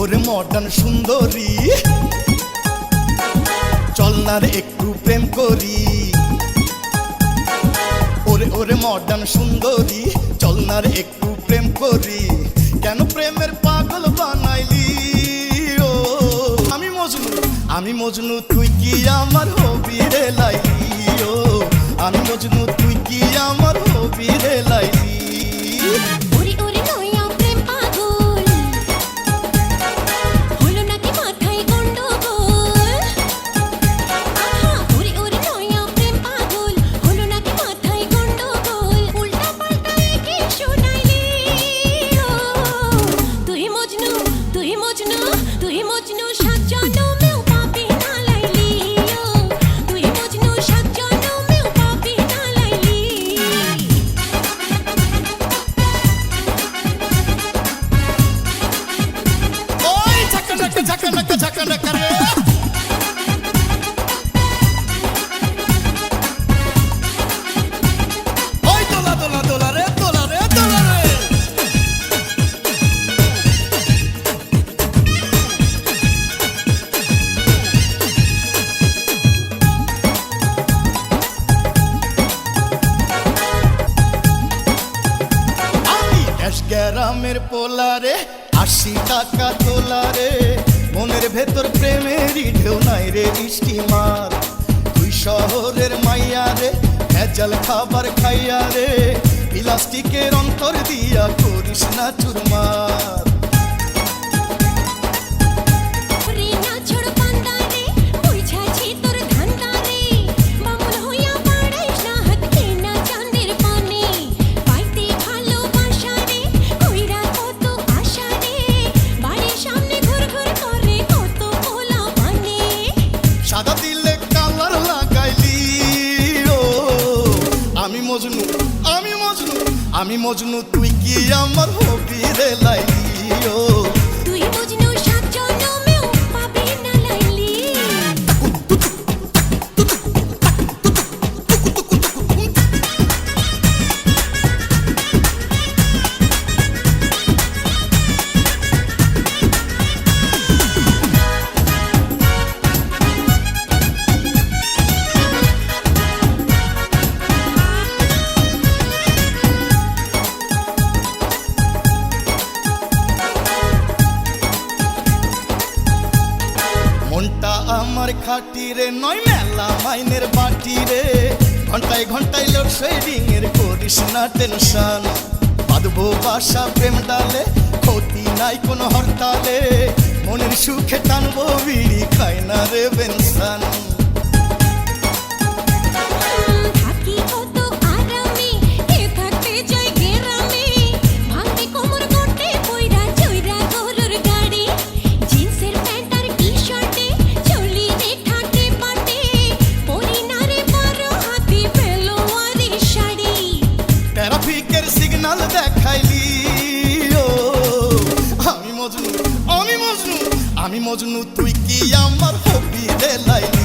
Modern সুন্দরী। চল না রে একটু প্রেম করি। ওরে ওরে মডার্ন সুন্দরী, চল না রে একটু প্রেম করি। কেন প্রেমের পাগল বানাইলি? ও, আমি মজনু আমি মজনু, তুই কি আমার হবি লাইলি? ও, আমি মজনু গ্যারামের পোলারে, আশি টাকা তোলারে। মনের ভেতর প্রেমেরই ঢেউ নাই রে বৃষ্টি মার। তুই শহরের মাইয়া রে ভেজাল খাবার খাইয়া রে প্লাস্টিকের অন্তর দিয়া করিস না চুরমার। আমি মজনু তুই কি আমার হবি রে লাইলি আমার খাটি রে নয় মেলা মাইনের বাটি রে ঘন্টায় ঘন্টায় লোড শেডিং এর করিস না টেনশন বাঁধবো বাসা প্রেম ডালে, ক্ষতি নাই কোনো হরতালে। মনের সুখে টানবো বিড়ি খাই না রে বেনসান। মজনু তুই কি আমার হবি রে লাইলি?